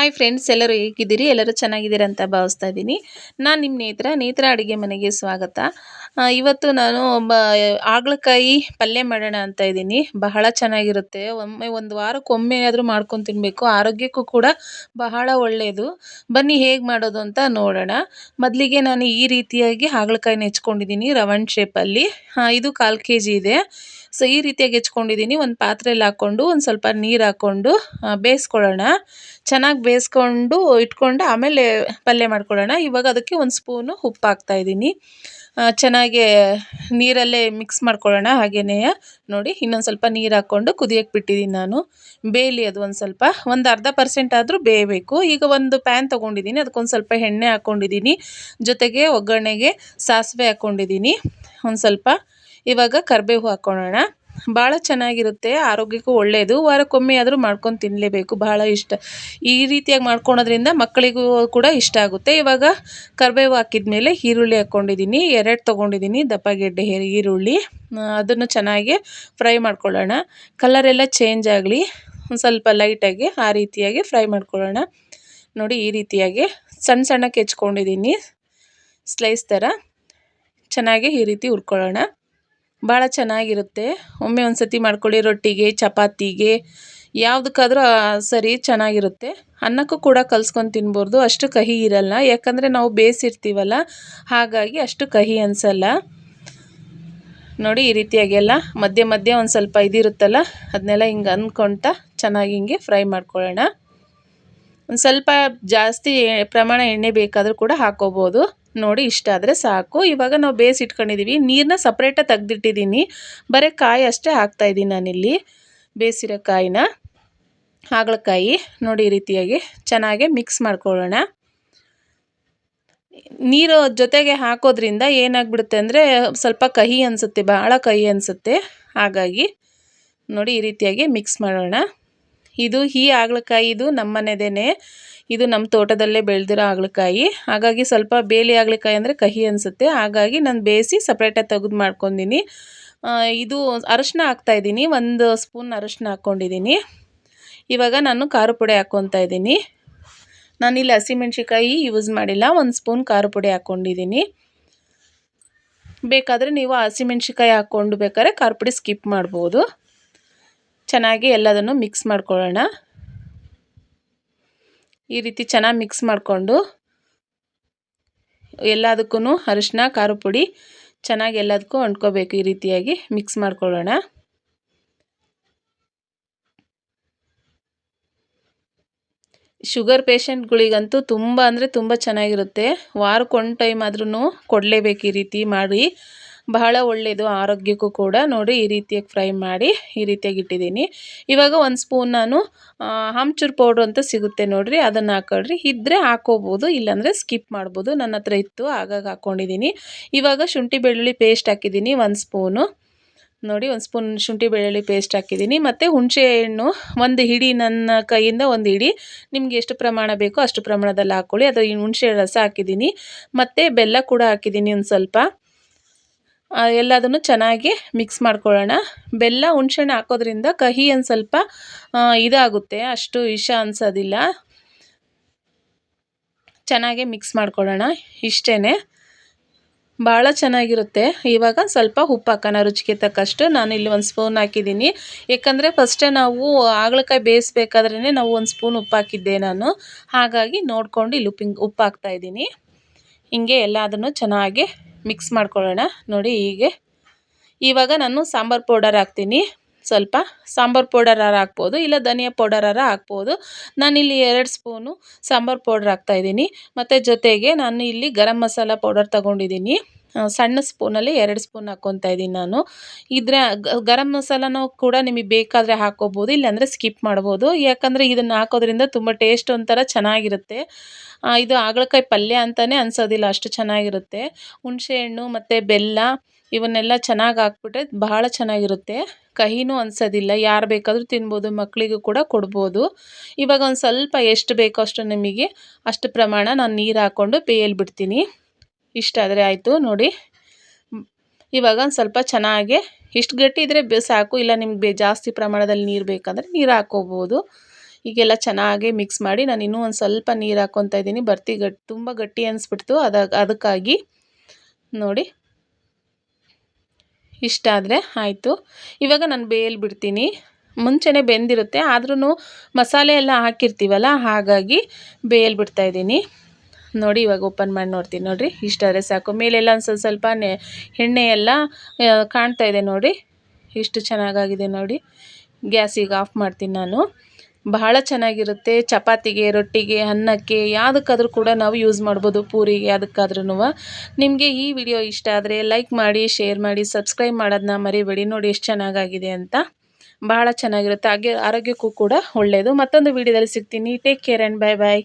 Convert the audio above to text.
Hi friends ಎಲ್ಲರೂ ಹೇಗಿದ್ದೀರಿ? ಎಲ್ಲರೂ ಚೆನ್ನಾಗಿದ್ದೀರಾ ಅಂತ ಭಾವಿಸ್ತಾ ಇದ್ದೀನಿ. ನಾನು ನಿಮ್ಮ ನೇತ್ರ ನೇತ್ರ ಅಡುಗೆ ಮನೆಗೆ ಸ್ವಾಗತ. ಇವತ್ತು ನಾನು ಬ ಹಾಗಲಕಾಯಿ ಪಲ್ಯ ಮಾಡೋಣ ಅಂತ ಇದ್ದೀನಿ. ಬಹಳ ಚೆನ್ನಾಗಿರುತ್ತೆ. ಒಮ್ಮೆ, ಒಂದು ವಾರಕ್ಕೊಮ್ಮೆ ಆದರೂ ಮಾಡ್ಕೊಂಡು ತಿನ್ನಬೇಕು ಆರೋಗ್ಯಕ್ಕೂ ಕೂಡ ಬಹಳ ಒಳ್ಳೆಯದು ಬನ್ನಿ ಹೇಗೆ ಮಾಡೋದು ಅಂತ ನೋಡೋಣ. ಮೊದಲಿಗೆ ನಾನು ಈ ರೀತಿಯಾಗಿ ಹಾಗಲಕಾಯಿನ ಹೆಚ್ಕೊಂಡಿದ್ದೀನಿ ರೌಂಡ್ ಶೇಪಲ್ಲಿ ಇದು ಕಾಲು ಕೆ ಜಿ ಇದೆ. ಸೊ ಈ ರೀತಿಯಾಗಿ ಹೆಚ್ಕೊಂಡಿದ್ದೀನಿ. ಒಂದು ಪಾತ್ರೆಯಲ್ಲಿ ಹಾಕ್ಕೊಂಡು ಒಂದು ಸ್ವಲ್ಪ ನೀರು ಹಾಕ್ಕೊಂಡು ಬೇಯಿಸ್ಕೊಳ್ಳೋಣ. ಚೆನ್ನಾಗಿ ಬೇಯಿಸ್ಕೊಂಡು ಇಟ್ಕೊಂಡು ಆಮೇಲೆ ಪಲ್ಯ ಮಾಡ್ಕೊಳ್ಳೋಣ. ಇವಾಗ ಅದಕ್ಕೆ ಒಂದು ಸ್ಪೂನು ಉಪ್ಪು ಹಾಕ್ತಾ ಇದ್ದೀನಿ. ಆ, ಚೆನ್ನಾಗಿ ನೀರಲ್ಲೇ ಮಿಕ್ಸ್ ಮಾಡ್ಕೊಳ್ಳೋಣ ಹಾಗೆಯೇ ನೋಡಿ ಇನ್ನೊಂದು ಸ್ವಲ್ಪ ನೀರು ಹಾಕ್ಕೊಂಡು ಕುದಿಯೋಕೆ ಬಿಟ್ಟಿದ್ದೀನಿ ನಾನು. ಬೇಯಲಿ ಅದು ಒಂದು ಸ್ವಲ್ಪ. ಒಂದು ಅರ್ಧ ಪರ್ಸೆಂಟ್ ಆದರೂ ಬೇಯಬೇಕು. ಈಗ ಒಂದು ಪ್ಯಾನ್ ತೊಗೊಂಡಿದ್ದೀನಿ. ಅದಕ್ಕೊಂದು ಸ್ವಲ್ಪ ಎಣ್ಣೆ ಹಾಕ್ಕೊಂಡಿದ್ದೀನಿ. ಜೊತೆಗೆ ಒಗ್ಗರಣೆಗೆ ಸಾಸಿವೆ ಹಾಕ್ಕೊಂಡಿದ್ದೀನಿ. ಒಂದು ಸ್ವಲ್ಪ ಇವಾಗ ಕರಿಬೇವು ಹಾಕ್ಕೊಳ್ಳೋಣ ಭಾಳ ಚೆನ್ನಾಗಿರುತ್ತೆ, ಆರೋಗ್ಯಕ್ಕೂ ಒಳ್ಳೆಯದು ವಾರಕ್ಕೊಮ್ಮೆ ಆದರೂ ಮಾಡ್ಕೊಂಡು ತಿನ್ನಲೇಬೇಕು ಬಹಳ ಇಷ್ಟ. ಈ ರೀತಿಯಾಗಿ ಮಾಡ್ಕೊಳೋದ್ರಿಂದ ಮಕ್ಕಳಿಗೂ ಕೂಡ ಇಷ್ಟ ಆಗುತ್ತೆ. ಇವಾಗ ಕರಿಬೇವು ಹಾಕಿದ್ಮೇಲೆ ಈರುಳ್ಳಿ ಹಾಕ್ಕೊಂಡಿದ್ದೀನಿ ಎರಡು ತೊಗೊಂಡಿದ್ದೀನಿ ದಪ್ಪಗೆಡ್ಡೆ ಈರುಳ್ಳಿ. ಅದನ್ನು ಚೆನ್ನಾಗಿ ಫ್ರೈ ಮಾಡ್ಕೊಳ್ಳೋಣ. ಕಲರೆಲ್ಲ ಚೇಂಜ್ ಆಗಲಿ ಒಂದು ಸ್ವಲ್ಪ ಲೈಟಾಗಿ ಆ ರೀತಿಯಾಗಿ ಫ್ರೈ ಮಾಡ್ಕೊಳ್ಳೋಣ. ನೋಡಿ, ಈ ರೀತಿಯಾಗಿ ಸಣ್ಣ ಸಣ್ಣಕ್ಕೆ ಹೆಚ್ಕೊಂಡಿದ್ದೀನಿ. ಸ್ಲೈಸ್ ಥರ ಚೆನ್ನಾಗಿ ಈ ರೀತಿ ಹುರ್ಕೊಳ್ಳೋಣ. ಭಾಳ ಚೆನ್ನಾಗಿರುತ್ತೆ. ಒಮ್ಮೆ ಒಂದು ಸತಿ ಮಾಡ್ಕೊಳ್ಳಿ, ರೊಟ್ಟಿಗೆ, ಚಪಾತಿಗೆ, ಯಾವುದಕ್ಕಾದ್ರೂ ಸರಿ ಚೆನ್ನಾಗಿರುತ್ತೆ. ಅನ್ನಕ್ಕೂ ಕೂಡ ಕಲ್ಸ್ಕೊಂಡು ತಿನ್ಬೋದು. ಅಷ್ಟು ಕಹಿ ಇರಲ್ಲ. ಯಾಕಂದರೆ ನಾವು ಬೇಯಿಸಿರ್ತೀವಲ್ಲ ಹಾಗಾಗಿ ಅಷ್ಟು ಕಹಿ ಅನಿಸಲ್ಲ. ನೋಡಿ, ಈ ರೀತಿಯಾಗಿ ಎಲ್ಲ ಮಧ್ಯೆ ಮಧ್ಯೆ ಒಂದು ಸ್ವಲ್ಪ ಇದಿರುತ್ತಲ್ಲ ಅದನ್ನೆಲ್ಲ ಹಿಂಗೆ ಅಂದ್ಕೊಳ್ತಾ ಚೆನ್ನಾಗಿ ಹಿಂಗೆ ಫ್ರೈ ಮಾಡ್ಕೊಳ್ಳೋಣ. ಒಂದು ಸ್ವಲ್ಪ ಜಾಸ್ತಿ ಪ್ರಮಾಣ ಎಣ್ಣೆ ಬೇಕಾದರೂ ಕೂಡ ಹಾಕೋಬೋದು ನೋಡಿ ಇಷ್ಟ ಆದರೆ ಸಾಕು. ಇವಾಗ ನಾವು ಬೇಸ್ ಇಟ್ಕೊಂಡಿದ್ದೀವಿ ನೀರನ್ನ ಸಪ್ರೇಟಾಗಿ ತೆಗೆದಿಟ್ಟಿದ್ದೀನಿ ಬರೀ ಕಾಯಿ ಅಷ್ಟೇ ಹಾಕ್ತಾಯಿದ್ದೀನಿ ನಾನಿಲ್ಲಿ. ಬೇಯಿಸಿರೋ ಕಾಯಿನ. ಹಾಗಲಕಾಯಿ ನೋಡಿ ಈ ರೀತಿಯಾಗಿ ಚೆನ್ನಾಗಿ ಮಿಕ್ಸ್ ಮಾಡ್ಕೊಳ್ಳೋಣ. ನೀರು ಜೊತೆಗೆ ಹಾಕೋದ್ರಿಂದ ಏನಾಗ್ಬಿಡುತ್ತೆ ಅಂದರೆ ಸ್ವಲ್ಪ ಕಹಿ ಅನಿಸುತ್ತೆ ಭಾಳ ಕಹಿ ಅನಿಸುತ್ತೆ. ಹಾಗಾಗಿ ನೋಡಿ ಈ ರೀತಿಯಾಗಿ ಮಿಕ್ಸ್ ಮಾಡೋಣ. ಇದು ಈ ಹಾಗಲಕಾಯಿ, ಇದು ನಮ್ಮ ಮನೆದೇನೆ ಇದು ನಮ್ಮ ತೋಟದಲ್ಲೇ ಬೆಳೆದಿರೋ ಹಾಗಲಕಾಯಿ. ಹಾಗಾಗಿ ಸ್ವಲ್ಪ ಬೇಲಿ ಹಾಗಲಕಾಯಿ ಅಂದರೆ ಕಹಿ ಅನಿಸುತ್ತೆ. ಹಾಗಾಗಿ ನಾನು ಬೇಯಿಸಿ ಸಪ್ರೇಟಾಗಿ ತೆಗೆದು ಮಾಡ್ಕೊಂಡಿನಿ. ಇದು ಅರಶಿನ ಹಾಕ್ತಾಯಿದ್ದೀನಿ ಒಂದು ಸ್ಪೂನ್ ಅರಶಿನ ಹಾಕ್ಕೊಂಡಿದ್ದೀನಿ ಇವಾಗ ನಾನು ಖಾರ ಪುಡಿ ಹಾಕ್ಕೊತಾ ಇದ್ದೀನಿ. ನಾನಿಲ್ಲಿ ಹಸಿಮೆಣ್ಸಿಕಾಯಿ ಯೂಸ್ ಮಾಡಿಲ್ಲ. ಒಂದು ಸ್ಪೂನ್ ಖಾರ ಪುಡಿ ಹಾಕ್ಕೊಂಡಿದ್ದೀನಿ ಬೇಕಾದರೆ ನೀವು ಹಸಿಮೆಣ್ಸಿಕಾಯಿ ಹಾಕ್ಕೊಂಡು ಬೇಕಾದ್ರೆ ಖಾರ ಪುಡಿ ಸ್ಕಿಪ್ ಮಾಡ್ಬೋದು. ಚೆನ್ನಾಗಿ ಎಲ್ಲದನ್ನು ಮಿಕ್ಸ್ ಮಾಡ್ಕೊಳ್ಳೋಣ. ಈ ರೀತಿ ಚೆನ್ನಾಗಿ ಮಿಕ್ಸ್ ಮಾಡಿಕೊಂಡು ಎಲ್ಲದಕ್ಕೂ ಅರಿಶಿನ, ಖಾರ ಪುಡಿ ಚೆನ್ನಾಗಿ ಎಲ್ಲದಕ್ಕೂ ಅಂಟ್ಕೋಬೇಕು ಈ ರೀತಿಯಾಗಿ ಮಿಕ್ಸ್ ಮಾಡ್ಕೊಳ್ಳೋಣ. ಶುಗರ್ ಪೇಷಂಟ್ಗಳಿಗಂತೂ ತುಂಬ ಅಂದರೆ ತುಂಬ ಚೆನ್ನಾಗಿರುತ್ತೆ. ವಾರಕ್ಕೆ ಒಂದು ಟೈಮ್ ಆದ್ರೂ ಕೊಡಲೇಬೇಕು ಈ ರೀತಿ ಮಾಡಿ. ಬಹಳ ಒಳ್ಳೆಯದು ಆರೋಗ್ಯಕ್ಕೂ ಕೂಡ. ನೋಡಿ, ಈ ರೀತಿಯಾಗಿ ಫ್ರೈ ಮಾಡಿ ಈ ರೀತಿಯಾಗಿ ಇಟ್ಟಿದ್ದೀನಿ. ಇವಾಗ ಒಂದು ಸ್ಪೂನ್ ನಾನು ಹಂಚೂರು ಪೌಡ್ರ್ ಅಂತ ಸಿಗುತ್ತೆ ನೋಡಿರಿ, ಅದನ್ನು ಹಾಕೊಳ್ರಿ. ಇದ್ದರೆ ಹಾಕೋಬೋದು, ಇಲ್ಲಾಂದರೆ ಸ್ಕಿಪ್ ಮಾಡ್ಬೋದು. ನನ್ನ ಹತ್ರ ಇತ್ತು ಆಗಾಗ ಹಾಕ್ಕೊಂಡಿದ್ದೀನಿ ಇವಾಗ ಶುಂಠಿ ಬೆಳ್ಳುಳ್ಳಿ ಪೇಸ್ಟ್ ಹಾಕಿದ್ದೀನಿ, ಒಂದು ಸ್ಪೂನು. ನೋಡಿ, ಒಂದು ಸ್ಪೂನ್ ಶುಂಠಿ ಬೆಳ್ಳುಳ್ಳಿ ಪೇಸ್ಟ್ ಹಾಕಿದ್ದೀನಿ. ಮತ್ತು ಹುಣಸೆ ಹಣ್ಣು, ಒಂದು ಹಿಡಿ, ನನ್ನ ಕೈಯಿಂದ ಒಂದು ಹಿಡಿ. ನಿಮಗೆ ಎಷ್ಟು ಪ್ರಮಾಣ ಬೇಕೋ ಅಷ್ಟು ಪ್ರಮಾಣದಲ್ಲಿ ಹಾಕ್ಕೊಳ್ಳಿ ಅದು ಹುಣಸೆ ರಸ ಹಾಕಿದ್ದೀನಿ. ಮತ್ತು ಬೆಲ್ಲ ಕೂಡ ಹಾಕಿದ್ದೀನಿ ಒಂದು ಸ್ವಲ್ಪ. ಎಲ್ಲದನ್ನು ಚೆನ್ನಾಗಿ ಮಿಕ್ಸ್ ಮಾಡ್ಕೊಳ್ಳೋಣ. ಬೆಲ್ಲ ಹುಣ್ಸೆಹಣ್ಣು ಹಾಕೋದ್ರಿಂದ ಕಹಿ ಒಂದು ಸ್ವಲ್ಪ ಇದಾಗುತ್ತೆ. ಅಷ್ಟು ವಿಷ ಅನ್ಸೋದಿಲ್ಲ. ಚೆನ್ನಾಗಿ ಮಿಕ್ಸ್ ಮಾಡ್ಕೊಳ್ಳೋಣ ಇಷ್ಟೇ ಭಾಳ ಚೆನ್ನಾಗಿರುತ್ತೆ. ಇವಾಗ ಸ್ವಲ್ಪ ಉಪ್ಪು ಹಾಕೋಣ ರುಚಿಗೆ ತಕ್ಕಷ್ಟು. ನಾನು ಇಲ್ಲಿ ಒಂದು ಸ್ಪೂನ್ ಹಾಕಿದ್ದೀನಿ. ಯಾಕಂದರೆ ಫಸ್ಟೇ ನಾವು ಹಾಗಲಕಾಯಿ ಬೇಯಿಸ್ಬೇಕಾದ್ರೇ ನಾವು ಒಂದು ಸ್ಪೂನ್ ಉಪ್ಪು ಹಾಕಿದ್ದೆ ನಾನು. ಹಾಗಾಗಿ ನೋಡಿಕೊಂಡು ಇಲ್ಲಿ ಉಪ್ಪಿಂಗ್, ಉಪ್ಪು ಹಾಕ್ತಾಯಿದ್ದೀನಿ ಹಿಂಗೆ ಎಲ್ಲ ಅದನ್ನು ಚೆನ್ನಾಗಿ ಮಿಕ್ಸ್ ಮಾಡ್ಕೊಳ್ಳೋಣ. ನೋಡಿ ಹೀಗೆ. ಇವಾಗ ನಾನು ಸಾಂಬಾರು ಪೌಡರ್ ಹಾಕ್ತೀನಿ. ಸ್ವಲ್ಪ ಸಾಂಬಾರು ಪೌಡರ್ ಹಾಕ್ಬೋದು, ಇಲ್ಲ ಧನಿಯಾ ಪೌಡರ್ ಹಾಕ್ಬೋದು. ನಾನಿಲ್ಲಿ ಎರಡು ಸ್ಪೂನು ಸಾಂಬಾರು ಪೌಡ್ರ್ ಹಾಕ್ತಾಯಿದ್ದೀನಿ ಮತ್ತು ಜೊತೆಗೆ ನಾನು ಇಲ್ಲಿ ಗರಂ ಮಸಾಲ ಪೌಡರ್ ತೊಗೊಂಡಿದ್ದೀನಿ. ಸಣ್ಣ ಸ್ಪೂನಲ್ಲಿ ಎರಡು ಸ್ಪೂನ್ ಹಾಕ್ಕೊತಾ ಇದ್ದೀನಿ ನಾನು. ಇದ್ರೆ ಗರಂ ಮಸಾಲನೂ ಕೂಡ ನಿಮಗೆ ಬೇಕಾದರೆ ಹಾಕ್ಕೋಬೋದು, ಇಲ್ಲಾಂದರೆ ಸ್ಕಿಪ್ ಮಾಡ್ಬೋದು. ಯಾಕಂದರೆ ಇದನ್ನು ಹಾಕೋದ್ರಿಂದ ತುಂಬ ಟೇಸ್ಟ್ ಒಂಥರ ಚೆನ್ನಾಗಿರುತ್ತೆ. ಇದು ಹಾಗಲಕಾಯಿ ಪಲ್ಯ ಅಂತಲೇ ಅನ್ಸೋದಿಲ್ಲ, ಅಷ್ಟು ಚೆನ್ನಾಗಿರುತ್ತೆ. ಹುಣಸೆಹಣ್ಣು ಮತ್ತು ಬೆಲ್ಲ, ಇವನ್ನೆಲ್ಲ ಚೆನ್ನಾಗಿ ಹಾಕ್ಬಿಟ್ರೆ ಬಹಳ ಚೆನ್ನಾಗಿರುತ್ತೆ. ಕಹಿನೂ ಅನ್ಸೋದಿಲ್ಲ, ಯಾರು ಬೇಕಾದರೂ ತಿನ್ಬೋದು ಮಕ್ಕಳಿಗೂ ಕೂಡ ಕೊಡ್ಬೋದು. ಇವಾಗ ಒಂದು ಸ್ವಲ್ಪ ಎಷ್ಟು ಬೇಕೋ ಅಷ್ಟು ನಿಮಗೆ ಅಷ್ಟು ಪ್ರಮಾಣ ನಾನು ನೀರು ಹಾಕ್ಕೊಂಡು ಬೇಯಲು ಬಿಡ್ತೀನಿ ಇಷ್ಟಾದರೆ ಆಯಿತು ನೋಡಿ. ಇವಾಗ ಒಂದು ಸ್ವಲ್ಪ ಚೆನ್ನಾಗಿ ಇಷ್ಟು ಗಟ್ಟಿ ಇದ್ದರೆ ಸಾಕು, ಇಲ್ಲ ನಿಮ್ಗೆ ಬೇ ಜಾಸ್ತಿ ಪ್ರಮಾಣದಲ್ಲಿ ನೀರು ಬೇಕಂದರೆ ನೀರು ಹಾಕ್ಕೋಬೋದು ಈಗೆಲ್ಲ ಚೆನ್ನಾಗಿ ಮಿಕ್ಸ್ ಮಾಡಿ ನಾನು ಇನ್ನೂ ಒಂದು ಸ್ವಲ್ಪ ನೀರು ಹಾಕ್ಕೊತಾ ಇದ್ದೀನಿ. ಬರ್ತಿ ಗಟ್ಟಿ ತುಂಬ ಗಟ್ಟಿ ಅನಿಸ್ಬಿಡ್ತು. ಅದಾಗ ಅದಕ್ಕಾಗಿ ನೋಡಿ. ಇಷ್ಟ ಆದರೆ ಆಯಿತು. ಇವಾಗ ನಾನು ಬೇಯಲ್ ಬಿಡ್ತೀನಿ. ಮುಂಚೆನೇ ಬೆಂದಿರುತ್ತೆ ಆದ್ರೂ ಮಸಾಲೆ ಎಲ್ಲ ಹಾಕಿರ್ತೀವಲ್ಲ, ಹಾಗಾಗಿ ಬೇಯಲ್ ಬಿಡ್ತಾಯಿದ್ದೀನಿ ನೋಡಿ ಇವಾಗ ಓಪನ್ ಮಾಡಿ ನೋಡ್ತೀನಿ ನೋಡಿರಿ. ಇಷ್ಟಾದರೆ ಸಾಕು. ಮೇಲೆಲ್ಲ ಒಂದು ಸ್ವಲ್ಪ ಸ್ವಲ್ಪ ಎಣ್ಣೆ ಎಲ್ಲ ಕಾಣ್ತಾ ಇದೆ ನೋಡಿ ಇಷ್ಟು ಚೆನ್ನಾಗಾಗಿದೆ ನೋಡಿ. ಗ್ಯಾಸ್ ಈಗ ಆಫ್ ಮಾಡ್ತೀನಿ ನಾನು. ಬಹಳ ಚೆನ್ನಾಗಿರುತ್ತೆ. ಚಪಾತಿಗೆ, ರೊಟ್ಟಿಗೆ, ಅನ್ನಕ್ಕೆ, ಯಾವುದಕ್ಕಾದ್ರೂ ಕೂಡ ನಾವು ಯೂಸ್ ಮಾಡ್ಬೋದು ಪೂರಿಗೆ ಅದಕ್ಕಾದ್ರೂ ನಿಮಗೆ ಈ ವಿಡಿಯೋ ಇಷ್ಟ ಆದರೆ ಲೈಕ್ ಮಾಡಿ ಶೇರ್ ಮಾಡಿ ಸಬ್ಸ್ಕ್ರೈಬ್ ಮಾಡೋದನ್ನ ಮರಿಬೇಡಿ. ನೋಡಿ ಎಷ್ಟು ಚೆನ್ನಾಗಾಗಿದೆ ಅಂತ. ಬಹಳ ಚೆನ್ನಾಗಿರುತ್ತೆ. ಹಾಗೆ ಆರೋಗ್ಯಕ್ಕೂ ಕೂಡ ಒಳ್ಳೆಯದು ಮತ್ತೊಂದು ವಿಡಿಯೋದಲ್ಲಿ ಸಿಗ್ತೀನಿ. Take care and bye bye